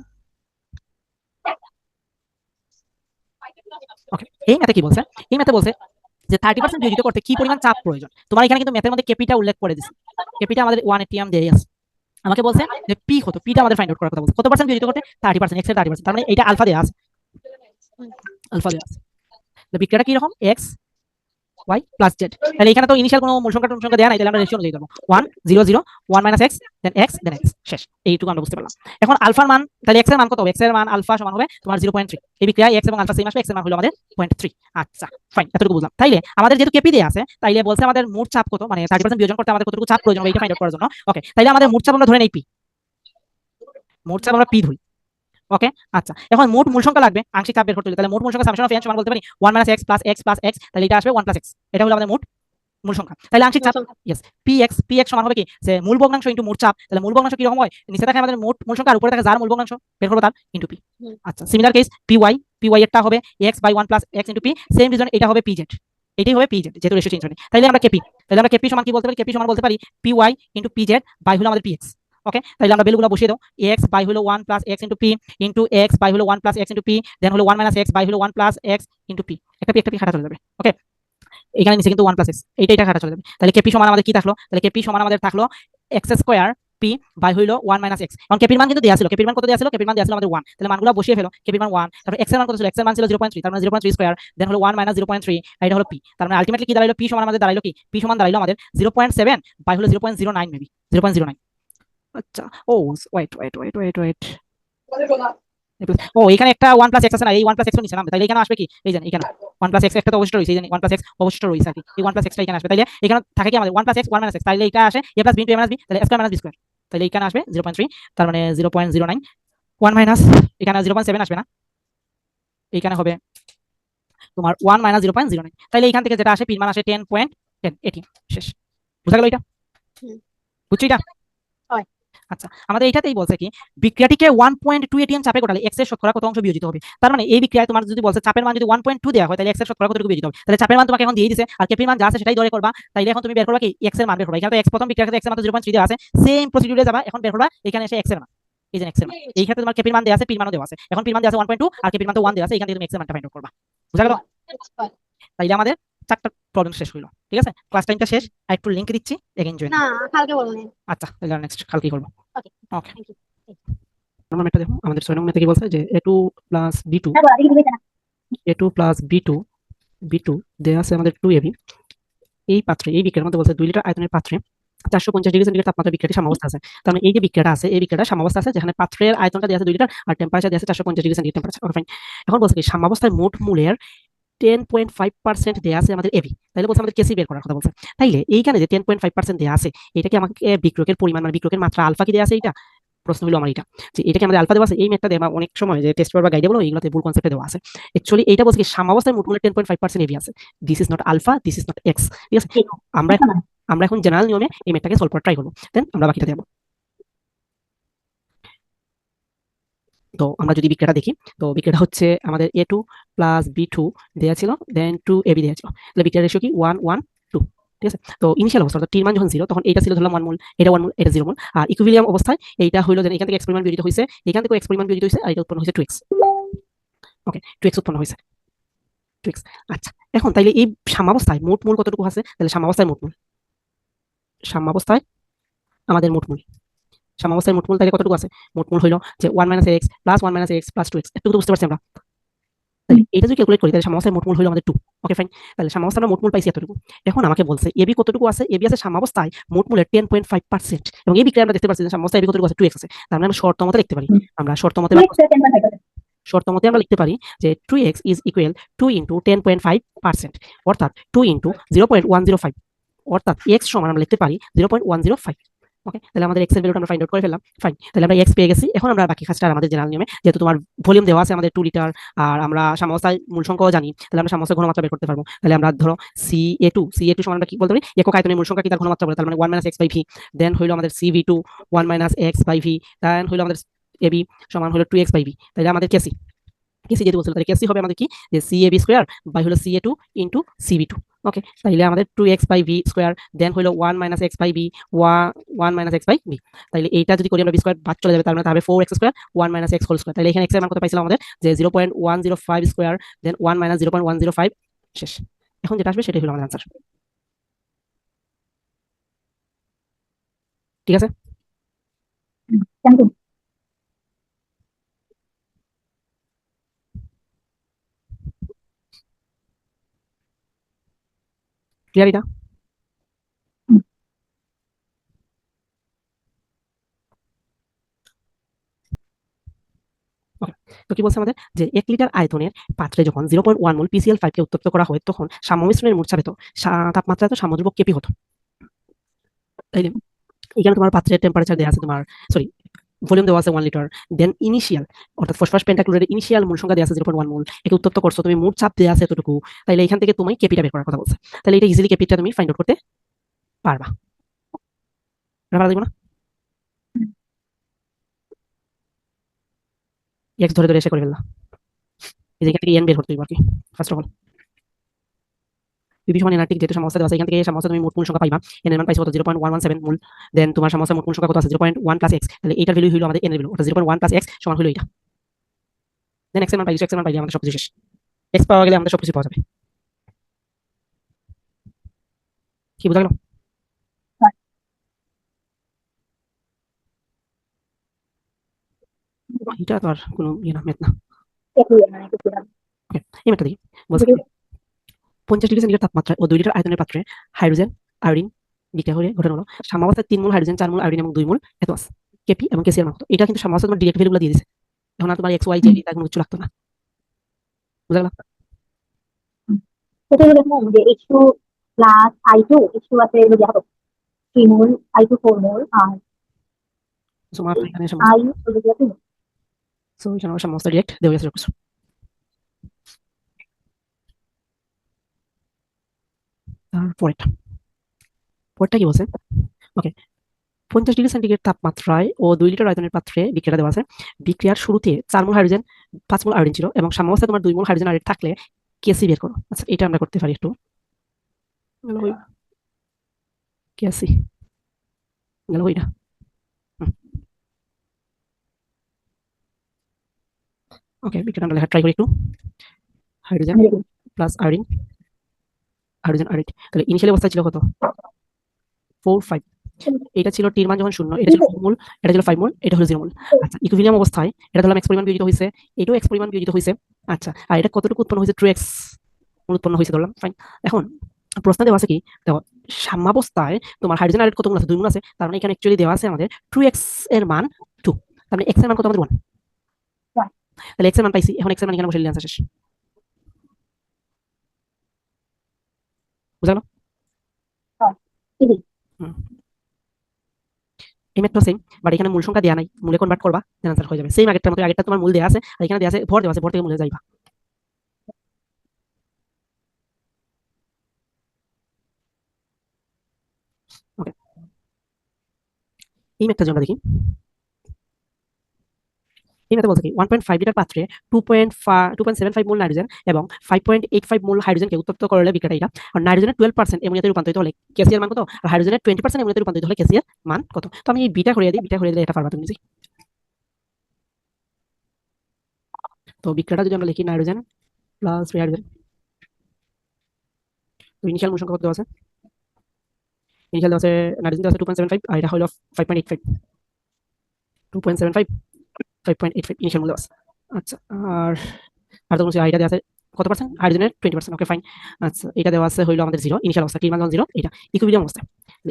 ওকে এই ম্যাথে কি বলছে? এই ম্যাথে বলছে যে থার্টি পার্সেন্ট বিয়োজিত করতে কি পরিমাণ চাপ প্রয়োজন? তোমার এখানে কিন্তু ম্যাথের মধ্যে কেপিটা উল্লেখ করে দিচ্ছে কেপিটা আমাদের ওয়ান এটিএম দিয়ে আছে। আমাকে বলছে যে পি কত? পিটা আমাদের ফাইন্ড আউট করার কথা বলছে। কত পার্সেন্ট বিয়োজিত করতে? থার্টি পার্সেন্ট এক্সের থার্টি পার্সেন্ট তার মানে এটা আলফা দেওয়া আছে। আলফা দেওয়া আছে। বিক্রিয়াটা কীরকম? এক্স ওয়াই প্লাস জেড তাহলে এখানে তো ইনিশিয়াল কোনো মূল সংখ্যা সংখ্যা দেওয়া নাই, তাহলে আমরা রেশিও অনুযায়ী দেবো one zero zero one minus X then X then X শেষ। এইটুকু আমরা বুঝতে পারলাম। এখন আলফার মান, তাহলে এক্সের মান কত এক্সের মান আলফা সমান হবে তোমার জিরো পয়েন্ট থ্রি এই বিক্রিয়া এক্স এবং আলফা সেম আসবে এক্সের মান হলো আমাদের পয়েন্ট থ্রি আচ্ছা ফাইন এতটুকু বুঝলাম। তাইলে আমাদের যেহেতু কেপি দেওয়া আছে, তাইলে বলছে আমাদের মোট চাপ কত? মানে থার্টি পার্সেন্ট বিয়োজন করতে আমাদের কতটুকু চাপ প্রয়োজন হবে এটা ফাইন্ড আউট করার জন্য। ওকে তাইলে আমাদের মোট চাপ আমরা ধরে নেই পি মোট চাপ আমরা পি ধরি। ওকে আচ্ছা। এখন মোট মূল সংখ্যা লাগবে আংশিক চাপ বের করতে হলে। তাহলে মোট মূল সংখ্যা সামশন অফ এন সমান বলতে পারি 1 minus x plus x plus x তাহলে এটা আসবে 1 প্লাস x এটা হলো আমাদের মোট মূল সংখ্যা। তাহলে আংশিক চাপ ইয়েস px px সমান হবে কি? যে মূল ভগ্নাংশ ইনটু মোট চাপ। তাহলে মূল ভগ্নাংশ কি রকম হয়? নিচে থাকে আমাদের মোট মূল সংখ্যা আর উপরে থাকে যার মূল ভগ্নাংশ বের করব তার ইনটু p হুম। আচ্ছা সিমিলার কেস py py এরটা হবে x by 1 plus x into p same reason এটা হবে pz এটাই হবে pz যেহেতু রেশিও চেঞ্জ হয়নি। তাহলে আমরা kp তাহলে আমরা kp সমান কি বলতে পারি? kp সমান বলতে পারি P py into pz by হলো আমাদের px ওকে তাহলে আমরা ভ্যালুগুলো বসিয়ে দাও এক্স বাই হলো one plus X into P into X by হলো one plus X into P then হলো ওয়ান মাইনাস এক্স বাই হলো one plus X into P একটা পি একটা পি খাটা চলে যাবে। ওকে এখানে নিচে কিন্তু ওয়ান প্লাস এক্স এইটা এটা খাটা চলে যাবে। তাহলে কেপি সমান আমাদের কি থাকল? তাহলে কেপি সমান আমাদের থাকল এক্স স্কোয়ার পি বাই হইল ওয়ান মাইনাস এক্স কারণ কেপির মান কিন্তু দেওয়া ছিল। কেপির মান কত দেওয়া ছিল? কেপির মান দেওয়া ছিল আমাদের ওয়ান তাহলে মানগুলো বসিয়ে ফেলো। কেপির মান ওয়ান তারপর এক্সের মান কত ছিল? এক্সের মান ছিল জিরো পয়েন্ট থ্রি তার মানে zero point three square then হলো one minus zero point three এটা হলো পি তার মানে আলটিমেটলি কি দাঁড়াইলো? পি সমান আমাদের দাঁড়াইলো কি? পি সমান দাঁড়াইলো আমাদের জিরো পয়েন্ট সেভেন বাই হলো zero point zero nine maybe zero point zero nine আচ্ছা ও wait wait wait wait wait ও এখানে একটা ওয়ান প্লাস এক্স আছে না? এই ওয়ান প্লাস এক্স নিচে নামবে। তাহলে এখানে আসবে কি? এই জানি এখানে। ওয়ান প্লাস এক্স একটা তো অবশ্যই রয়েছে। এই জানি ওয়ান প্লাস এক্স অবশ্যই রয়েছে আর কি। এই ওয়ান প্লাস এক্সটা এখানে আসবে। তাহলে এখানে থাকে কি আমাদের? One plus X one minus X তাহলে এটা আসে A plus B two A minus B তাহলে স্কোয়ার মাইনাস বি স্কোয়ার তাহলে এখানে আসবে জিরো পয়েন্ট থ্রি তার মানে zero point zero nine one minus এখানে জিরো পয়েন্ট সেভেন আসবে না? এখানে হবে তোমার one minus zero point zero nine তাহলে এখান থেকে যেটা আসে পিন মান আসে টেন পয়েন্ট টেন এটি শেষ। বুঝা গেল এটা। বুঝছ এটা। আচ্ছা আমাদের এইটাতেই বলছে কি বিক্রিয়াটিকে ওয়ান পয়েন্ট টু এটিএম চাপে গোটালে এক্সের শতকরা কত অংশ বিয়োজিত হবে? তার মানে এই বিক্রিয়ায় তোমার যদি বলছে চাপের মান যদি ওয়ান পয়েন্ট টু দেওয়া হয় তাহলে এক্সের শতকরা কতটুকু বিয়োজিত হবে? তাহলে চাপের মান তোমাকে এখন দিয়ে দিছে আর কেপির মান যা আছে সেটাই ধরে করবা তাইলে এখন তুমি বের করবা কি এক্সের মান বের করবা। এখানে তো এক্স প্রথম বিক্রিয়াতে এক্সের মান জিরো পয়েন্ট থ্রি দেওয়া আছে সেম প্রসিডিউরে যাবা এখন বের করবা এখানে এসে এক্সের মান এই যে এক্সের মান। এই ক্ষেত্রে তোমার কেপির মান দেওয়া আছে পির মানও দেওয়া আছে। এখন পির মান দেওয়া আছে ওয়ান পয়েন্ট টু আর কেপির মান তো ওয়ান দেওয়া আছে এখান থেকে তুমি এক্সের মানটা ফাইন্ড আউট করবা। বুঝা গেল? তাইলে আমাদের চারটা প্রবলেম শেষ হইল ঠিক আছে? ক্লাস টাইমটা শেষ আর একটু লিংক দিচ্ছি এগেইন জয়েন না কালকে বলব আচ্ছা তাহলে নেক্সট কালকে করব। Okay. Okay Thank you. আমার ম্যাথটা দেখো আমাদের ছয় নম্বর থেকে বলছে যে A two plus B two হ্যাঁ বলো দেখি বুঝতে না A two plus B two B two দেওয়া আছে আমাদের টু এবি এই পাত্রে এই বিক্রিয়ার মধ্যে বলছে দুই লিটার আয়তনের পাত্রে চারশো পঞ্চাশ ডিগ্রি সেন্টিগ্রেড তাপমাত্রা বিক্রিয়াটি সাম্যাবস্থা আছে। তার মানে এই যে বিক্রিয়াটা আছে এই বিক্রিয়াটা সাম্যাবস্থা আছে যেখানে পাত্রের আয়তনটা দেওয়া আছে দুই লিটার আর টেম্পারেচার দেওয়া আছে চারশো পঞ্চাশ ডিগ্রি সেন্টিগ্রেড টেম্পারেচার এখন বলছে কি সাম্যাবস্থায় মোট মূলের টেন পয়েন্ট ফাইভ পার্সেন্ট দেওয়া আছে আমাদের এবি তাহলে বলছে আমাদের কেসি বের করার কথা বলছে। তাইলে এইখানে যে টেন পয়েন্ট ফাইভ পার্সেন্ট দেওয়া আছে এটা কি আমাকে পরিমাণ মানে মাত্রা আলফা কি দেওয়া আছে এটা প্রশ্ন হলো আমার এটা যে এটা কি আমাদের আলফা দেওয়া আছে এই ম্যাথটা দেওয়া অনেক সময় যে টেস্ট বা গাইডে বলো এইগুলোতে ভুল কনসেপ্টে দেওয়া আছে। অ্যাকচুয়ালি এইটা বলছে কি মোট মূলের ten point five percent AB আছে। This is not alpha this is not X ঠিক আছে? আমরা এখন আমরা এখন জেনারেল নিয়মে এই ম্যাথটাকে সলভ করার ট্রাই করব। দেন আমরা বাকিটা দেবো। তো আমরা যদি বিক্রিয়াটা দেখি, তো বিক্রিয়াটা হচ্ছে আমাদের A two plus B two দেওয়া ছিল দেন টু এ বি দেওয়া ছিল। তাহলে বিক্রিয়ার রেশিও কি? ওয়ান ওয়ান টু ঠিক আছে? তো ইনিশিয়াল অবস্থা, অর্থাৎ টির মান যখন জিরো তখন এটা ছিল ধরলাম ওয়ান মূল এটা ওয়ান মূল এটা জিরো মূল আর ইকুইলিয়াম অবস্থায় এইটা হলো যে এখান থেকে এক্সপেরিমেন্ট বিয়োজিত হয়েছে এখান থেকে এক্সপেরিমেন্ট বিয়োজিত হয়েছে আর এটা উৎপন্ন হয়েছে two X okay two X উৎপন্ন হয়েছে টু এক্স আচ্ছা। এখন তাইলে এই সাম্যাবস্থায় মোট মূল কতটুকু আছে? তাহলে সাম্যাবস্থায় মোট মূল সাম্যাবস্থায় আমাদের মোট মূল সাম্যাবস্থায় মোট মূল তাহলে কতটুকু আছে? মোট মূল হইল যে one minus X plus one minus X plus two X একটু তো বুঝতে পারছি আমরা। তাহলে এটা যদি ক্যালকুলেট করি তাহলে সাম্যাবস্থায় মোট মূল হইল আমাদের টু ওকে ফাইন তাহলে সাম্যাবস্থায় মোট মূল পাইছি এতটুকু। এখন আমাকে বলছে এবি কতটুকু আছে? এবি আছে সাম্যাবস্থায় মোট মূলের টেন পয়েন্ট ফাইভ পার্সেন্ট এবং বিক্রিয়া আমরা দেখতে পাচ্ছি যে সাম্যাবস্থায় এবি কতটুকু আছে? টু এক্স আছে। তার মানে আমরা শর্ত মতে লিখতে পারি। আমরা শর্ত মতে শর্ত মতে আমরা লিখতে পারি যে two X is equal two into ten point five percent অর্থাৎ two into zero point one zero five অর্থাৎ এক্স সমান আমরা লিখতে পারি zero point one zero five okay তাহলে আমাদের এক্সের ভ্যালুটা আমরা ফাইন্ড আউট করে ফেললাম। ফাইন তাহলে আমরা এক্স পেয়ে গেছি। এখন আমরা বাকি কাজটা আমাদের জেনারেল নিয়মে, যেহেতু তোমার ভলিউম দেওয়া আছে আমাদের টু লিটার আর আমরা সামস্তায় মূল সংখ্যাও জানি, তাহলে আমরা সামস্তায় ঘনমাত্রা বের করতে পারব। তাহলে আমরা ধরো C A two C A two সমান আমরা কি বলতে পারি? একক আয়তনের মূল সংখ্যা কি? তার ঘনমাত্রা বলে, তার মানে one minus X by V then হইল আমাদের C V two one minus X by V then হইল আমাদের এ বি সমান হলো টু এক্স বাই ভি তাহলে আমাদের কেসি কেসি যেহেতু বলছিল? তাহলে কেসি হবে আমাদের কি? যে C A B square by হলো C A two into C B two okay তাইলে আমাদের two X by V square then হলো one minus X by B one minus X by V তাইলে এইটা যদি করি আমরা বি স্কোয়ার বাদ চলে যাবে, তার মানে হবে four X square one minus X whole square তাহলে এখানে এক্সের মান কত পাইছিলাম আমাদের? যে zero point one zero five square then one minus zero point one zero five শেষ। এখন যেটা আসবে সেটাই হলো আমাদের আনসার ঠিক আছে? এটা তো কি বলছে আমাদের যে এক লিটার আয়তনের পাত্রে যখন zero point one mole PCL ফাইভকে উত্তপ্ত করা হয় তখন সাম্যমিশ্রণের মূর্ছা পেত তাপমাত্রা তো সামুদ্রিক কেপি হতো তাইলে এখানে তোমার পাত্রের টেম্পারেচার দেওয়া আছে তোমার সরি ভলিউম দেওয়া আছে ওয়ান লিটার দেন ইনিশিয়াল অর্থাৎ ফসফাস পেন্টাক্লোরের ইনিশিয়াল মূল সংখ্যা দেওয়া আছে জিরো পয়েন্ট ওয়ান মোল, একে উত্তপ্ত করছ, তুমি মোট চাপ দেওয়া আছে এতটুকু তাহলে এখান থেকে তুমি কেপিটা বের করার কথা বলছে। তাহলে এটা ইজিলি কেপিটা তুমি ফাইন্ড আউট করতে পারবা। না? এক্স ধরে ধরে এসে করে ফেললাম এখান থেকে এন বের করতে কি ফার্স্ট অফ অল পিপি সমান যেহেতু সমস্যা দেওয়া আছে এখান থেকে সমস্যা তুমি মোট মূল সংখ্যা পাইবা। এন এর মান পাইছো কত? Zero point one one seven মূল। দেন তোমার সমস্যা মোট মূল সংখ্যা কত আছে? Zero point one plus X তাহলে এইটার ভ্যালু হলো আমাদের এন এর ভ্যালু অর্থাৎ zero point one plus X সমান হলো এটা দেন এক্সের মান পাইছো এক্সের মান পাইলে আমাদের সবকিছু শেষ। এক্স পাওয়া গেলে আমাদের সবকিছু পাওয়া যাবে। কি বোঝা গেল। এটা তো আর কোনো ইয়ে না ম্যাথ না। এই ম্যাথটা দেখি। বলছে। পঞ্চাশ ডিগ্রি সেন্টিগ্রেড তাপমাত্রায় ও দুই লিটার আয়তনের পাত্রে হাইড্রোজেন আয়োডিন বিক্রিয়া করে ঘটানো হলো। সাম্যাবস্থায় তিন মূল হাইড্রোজেন চার মূল আয়োডিন এবং দুই মূল এত আছে কেপি এবং কেসি এর মান এটা কিন্তু সাম্যাবস্থা তোমার ডিরেক্ট ভ্যালুগুলো দিয়ে দিছে এখন আর তোমার এক্স ওয়াই জেড তার কোনো কিছু লাগতো না। বুঝা গেল? সেটা হলো যে H plus I two H two আছে এগুলো দেওয়া হবে। Mole I two four mole আর তোমার এখানে সমস্যা। আই ওগুলো দেওয়া তিন সো এখানে সমস্যা ডিরেক্ট দেওয়া গেছে তারপরেরটা পরেরটা কি বলছে? ওকে পঞ্চাশ ডিগ্রি সেন্টিগ্রেড তাপমাত্রায় ও দুই লিটার আয়তনের পাত্রে বিক্রিয়াটা দেওয়া আছে। বিক্রিয়ার শুরুতে চার মূল হাইড্রোজেন পাঁচ মূল আয়োডিন ছিল এবং সাম্যাবস্থায় তোমার দুই মূল হাইড্রোজেন আয়োডিন থাকলে কেসি বের করো। আচ্ছা এটা আমরা করতে পারি একটু। গেল ওই কেসি গেল ওইটা। ওকে বিক্রিয়াটা আমরা ট্রাই করি একটু। Hydrogen plus iodine hydrogen iodine তাহলে ইনিশিয়াল অবস্থায় ছিল কত? ফোর ফাইভ এটা ছিল টির মান যখন শূন্য এটা ছিল মোল এটা ছিল ফাইভ মোল এটা হলো জিরো মোল। আচ্ছা ইকুইলিয়াম অবস্থায় এটা ধরলাম এক্স পরিমাণ বিয়োজিত হয়েছে এটাও এক্স পরিমাণ বিয়োজিত হয়েছে আচ্ছা আর এটা কতটুকু উৎপন্ন হয়েছে ট্রু এক্স উৎপন্ন হয়েছে ধরলাম ফাইন এখন প্রশ্ন দেওয়া আছে কি? দেখো সাম্যাবস্থায় তোমার হাইড্রোজেন আয়োড কত মূল আছে? দুই মূল আছে তার মানে এখানে অ্যাকচুয়ালি দেওয়া আছে আমাদের ট্রু এক্সের মান টু তার মানে এক্সের মান কত? আমাদের ওয়ান তাহলে এক্সের মান পাইছি এখন এক্সের মান এখানে বসে আনসার শেষ। বুঝা গেল। এই সেম বাট এখানে মূল সংখ্যা নাই। মূলে কনভার্ট করবা দেন হয়ে যাবে। সেম আগেরটার মতো আগেরটা তোমার মূল আছে আর এখানে দেওয়া আছে ভর দেওয়া আছে ভর থেকে মূলে যাইবা। এই ম্যাথটা আমরা দেখি। ম্যাথে বলছে কি ওয়ান পয়েন্ট ফাইভ লিটার পাত্রে two point two point seven five mole nitrogen এবং five point eight five mole হাইড্রোজেনকে উত্তপ্ত করলে বিক্রিয়াটা এটা আর নাইট্রোজেনের টুয়েলভ পার্সেন্ট এমনিয়াতে রূপান্তরিত হলে কেসিয়ার মান কত? আর হাইড্রোজেনের টোয়েন্টি পার্সেন্ট এমনিয়াতে রূপান্তরিত হলে কেসিয়ার মান কত? তো আমি এই বিটা করে দিই বিটা করে দিলে এটা পারবা তুমি। তো বিক্রিয়াটা যদি আমরা লিখি nitrogen plus three hydrogen initial সংখ্যা কত আছে? ইনিশিয়াল দেওয়া আছে নাইট্রোজেন দেওয়া আছে টু পয়েন্ট সেভেন ফাইভ আর এটা হলো five point eight five two point seven five five point eight five initial মূল্য আছে আচ্ছা আর আর তো আইটা দেওয়া আছে কত পার্সেন্ট হাইড্রোজেনের টোয়েন্টি পার্সেন্ট ওকে ফাইন আচ্ছা এটা দেওয়া আছে হইল আমাদের জিরো ইনিশিয়াল অবস্থা কি মান জিরো এটা ইকুইবিলিয়াম অবস্থায়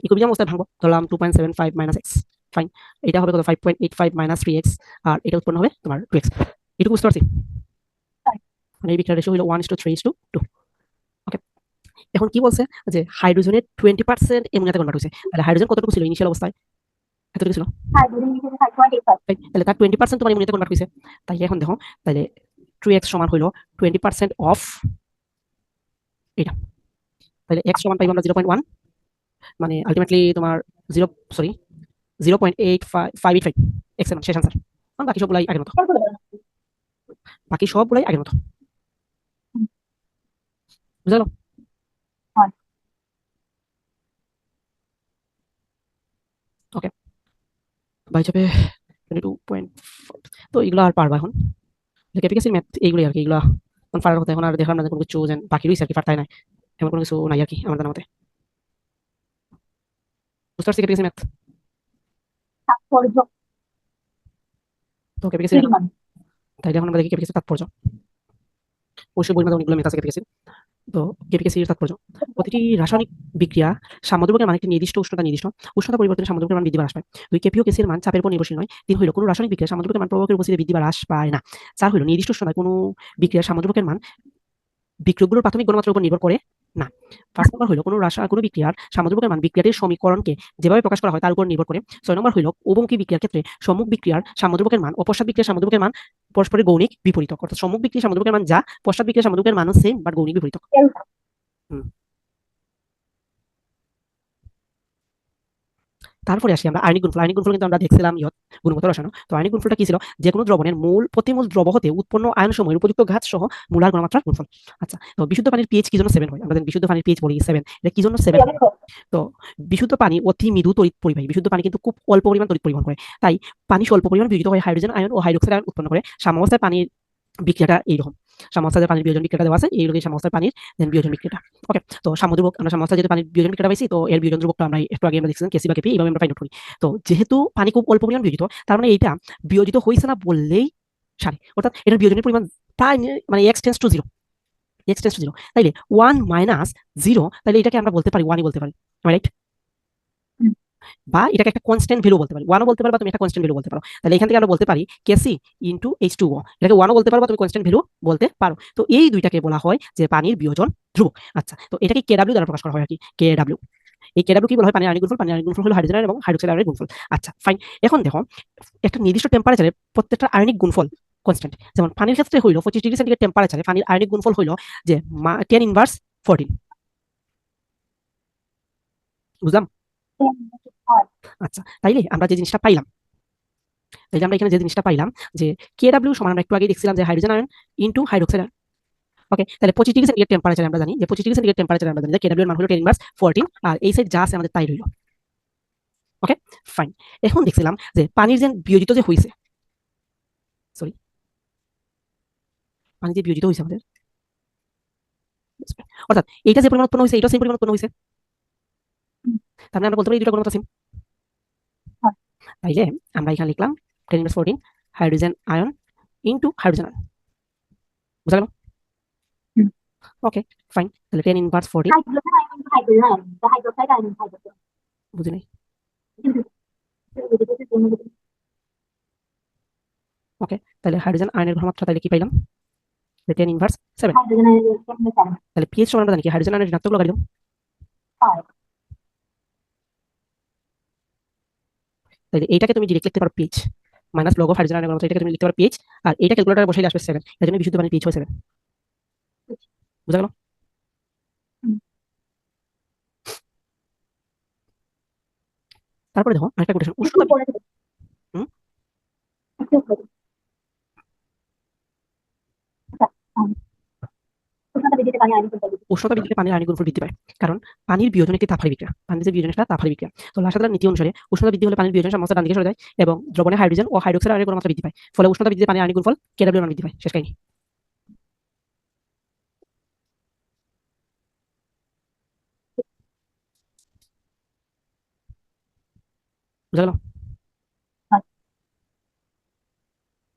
ইকুইবিলিয়াম অবস্থায় ভাঙবো, ধরলাম two point seven five minus x fine এটা হবে কত? Five point eight five minus three x আর এটা উৎপন্ন হবে তোমার টু এক্স এটুকু বুঝতে পারছি? মানে এই বিক্রিয়া ratio one is two three is two two okay এখন কি বলছে? যে হাইড্রোজেনের টোয়েন্টি পার্সেন্ট এমনিয়াতে কনভার্ট হয়েছে। তাহলে হাইড্রোজেন কতটুকু ছিল? ইনিশিয়াল অবস্থায় এতটুকু ছিল ফাইভ ফাইভ তাহলে তার টোয়েন্টি পার্সেন্ট তোমার ইমিউনিটি কনভার্ট হয়েছে তাই এখন দেখো তাহলে টু এক্স সমান হইল টোয়েন্টি পার্সেন্ট অফ এটা তাহলে এক্স সমান পাইবো আমরা জিরো পয়েন্ট ওয়ান মানে আলটিমেটলি তোমার zero sorry zero point eight five eight five এক্সের মান শেষ আনসার বাকি সবগুলাই আগের মতো বাকি সবগুলাই আগের মতো বুঝা গেল। ওকে বাই যাবে টোয়েন্টি টু পয়েন্ট তো এগুলো আর পারবা এখন। ক্যাপিকাসির ম্যাথ এইগুলোই আর কি এগুলো এখন পারার কথা এখন আর দেখলাম না কোনো কিছু যেন বাকি রয়েছে আর কি পারতাই নাই। এমন কোনো কিছু নাই আর কি আমার জানা মতে। বুঝতে পারছি ক্যাপিকাসির ম্যাথ তো ক্যাপিকাসির তাইলে এখন আমরা দেখি কেপিকেসির তাৎপর্য। অবশ্যই বইয়ের মধ্যে অনেকগুলো মেথ আছে কেপিকেসির তো কেপিকেসির তাৎপর্য। প্রতিটি রাসায়নিক বিক্রিয়া সামুদ্রিকের মান একটি নির্দিষ্ট উষ্ণতা নির্দিষ্ট। উষ্ণতা পরিবর্তনে সামুদ্রিকের মান বৃদ্ধি বা হ্রাস পায়। দুই কেপিও কেসির মান চাপের উপর নির্ভরশীল নয়। তিন হইল, কোনো রাসায়নিক বিক্রিয়া সামুদ্রিকের মান প্রভাবের উপস্থিতি বৃদ্ধি বা হ্রাস পায় না। চার হইল, নির্দিষ্ট উষ্ণতায় কোনো বিক্রিয়ার সামুদ্রিকের মান বিক্রিয়কগুলোর প্রাথমিক গণমাত্রার উপর নির্ভর করে না। পাঁচ নম্বর হইল, কোনো রাসা, কোনো বিক্রিয়ার সামুদ্রিকের মান বিক্রিয়াটির সমীকরণকে যেভাবে প্রকাশ করা হয় তার উপর নির্ভর করে। ছয় নম্বর হইল উবঙ্কি বিক্রিয়ার ক্ষেত্রে সম্মুখ বিক্রিয়ার সামুদ্রিকের মান পশ্চাৎ বিক্রিয়ার সামুদ্রিকের মান পরস্পরের গৌণিক বিপরীত অর্থাৎ সম্মুখ বিক্রিয়া সামুদ্রিকের মান যা পশ্চাৎ বিক্রিয়া সামুদ্রিকের মানও সেম বাট গৌণিক বিপরীত তারপরে আসি আমরা আয়নিক গুণফল আয়নিক গুণফল কিন্তু আমরা দেখছিলাম ইয়ত গুণগত রসায়ন। তো আয়নিক গুণফলটা কি ছিল? যে কোনো দ্রবণের মূল প্রতিমূল দ্রব হতে উৎপন্ন আয়ন সময়ের উপযুক্ত ঘাত সহ মূলার ঘনমাত্রার গুণফল। আচ্ছা তো বিশুদ্ধ পানির পিএইচ কি জন্য সেভেন হয়? আমরা জানি বিশুদ্ধ পানির পিএইচ বলি সেভেন এটা কি জন্য সেভেন বিশুদ্ধ পানি অতি মৃদু তড়িৎ পরিবাহী, বিশুদ্ধ পানি কিন্তু খুব অল্প পরিমাণ তড়িৎ পরিবহন করে। তাই পানি স্বল্প পরিমাণ বিয়োজিত হয়ে হাইড্রোজেন আয়ন ও হাইড্রোক্সাইড আয়ন উৎপন্ন করে। সাম্যাবস্থায় পানির বিক্রিয়াটা এইরকম। সাম্যাবস্থায় পানির বিয়োজন বিক্রিয়াটা দেওয়া আছে, এই সাম্যাবস্থায় পানির, দেন বিয়োজন বিক্রিয়াটা ওকে তো সামুদ্রিক আমরা সাম্যাবস্থায় যেহেতু পানির বিয়োজন বিক্রিয়াটা পাইছি, তো এর বিয়োজন ধ্রুবকটা আমরা একটু আগে দেখছিলাম কেসি বা কেপি এইভাবে আমরা ফাইন্ড করি তো যেহেতু পানি খুব অল্প পরিমাণ বিয়োজিত, তার মানে এইটা বিয়োজিত হয়েছে না বললেই সারে। অর্থাৎ এটার বিয়োজনের পরিমাণ প্রায় মানে x tends to zero x tends to zero তাইলে ওয়ান মাইনাস জিরো তাহলে এটাকে আমরা বলতে পারি ওয়ানই বলতে পারি রাইট। বা এটাকে একটা কনস্ট্যান্ট ভ্যালু বলতে পারি। ওয়ানও বলতে পারো বা তুমি একটা কনস্ট্যান্ট ভ্যালু বলতে পারো। তাহলে এখান থেকে আমরা বলতে পারি KC into H two O এটাকে ওয়ানও বলতে পারো বা তুমি কনস্ট্যান্ট ভ্যালু বলতে পারো। তো এই দুইটাকে বলা হয় যে পানির বিয়োজন ধ্রুবক। আচ্ছা তো এটাকে কেডাব্লিউ দ্বারা প্রকাশ করা হয় আর কি কেডাব্লিউ এই কেডাব্লিউ কি বলা হয়? পানির আয়নিক গুণফল, পানির আয়নিক গুণফল হলো হাইড্রোজেন এবং হাইড্রোক্সাইড আয়নিক গুণফল। আচ্ছা ফাইন এখন দেখো, একটা নির্দিষ্ট টেম্পারেচারে প্রত্যেকটা আয়নিক গুণফল কনস্ট্যান্ট যেমন পানির ক্ষেত্রে হইল পঁচিশ ডিগ্রি সেন্টিগ্রেড টেম্পারেচারে পানির আয়নিক গুণফল হইল যে টেন ইনভার্স ফোরটিন বুঝলাম? আচ্ছা তাইলে আমরা যে জিনিসটা পাইলাম, তাইলে আমরা এখানে যে জিনিসটা পাইলাম যে কে ডাব্লিউ সমান আমরা একটু আগে দেখছিলাম যে hydrogen ion into hydroxide okay তাহলে পঁচিশ ডিগ্রি সেন্টিগ্রেড টেম্পারেচার আমরা জানি যে পঁচিশ ডিগ্রি সেন্টিগ্রেড টেম্পারেচার আমরা জানি যে কে ডাব্লিউ এর মান হলো টেন ইনভার্স ফোরটিন আর এই সাইড যা আছে আমাদের তাই রইল ওকে ফাইন এখন দেখছিলাম যে পানির যে বিয়োজিত যে হয়েছে সরি পানি যে বিয়োজিত হয়েছে আমাদের অর্থাৎ এইটা যে পরিমাণ উৎপন্ন হয়েছে এটা সেই পরিমাণ উৎপন্ন হয়েছে। তার মানে আমরা বলতে পারি দুটো গুণমাত্রা সেম হ্যাঁ। তাইলে আমরা এখানে লিখলাম ten inverse fourteen hydrogen ion into hydrogen ion বুঝা গেল? ওকে ফাইন তাহলে টেন ইনভার্স ফোরটিন বুঝি নাই? তাহলে হাইড্রোজেন আয়নের ঘনমাত্রা তাহলে কি পাইলাম? টেন ইনভার্স সেভেন তাহলে পিএইচ সমান আমরা জানি কি? হাইড্রোজেন আয়নের ঋণাত্মক লগারিদম তাহলে এইটাকে তুমি ডিরেক্ট লিখতে পারো pH minus log of hydrogen আয়নের এটাকে তুমি লিখতে পারো পিচ আর এটা ক্যালকুলেটরে বসাইলে আসবে সেভেন এর জন্য বিশুদ্ধ পানির পিচ হয় সেভেন বুঝা গেল তারপরে দেখো আরেকটা কোটেশন উষ্ণ উষ্ণতা। হুম? একটু উপরে দেবো। আচ্ছা, um, উষ্ণতা বৃদ্ধিতে পানির আয়নিক গুণফল বৃদ্ধি পায় কারণ পানির বিয়োজন একটি তাপহারী বিক্রিয়া? পানির বিয়োজন একটা তাপহারী বিক্রিয়া। তো লাসাদার নীতি অনুসারে উষ্ণতা বৃদ্ধি হলে পানির বিয়োজন সমস্যা ডান দিকে সরে যায় এবং দ্রবণে হাইড্রোজেন ও হাইড্রোক্সাইড আয়নের গুণমাত্রা বৃদ্ধি পায়। ফলে উষ্ণতা বৃদ্ধিতে পানির আয়নিক গুণফল কেডাব্লিউ মান বৃদ্ধি পায়। শেষ কাহিনী। বুঝা